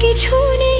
কিছু নেই।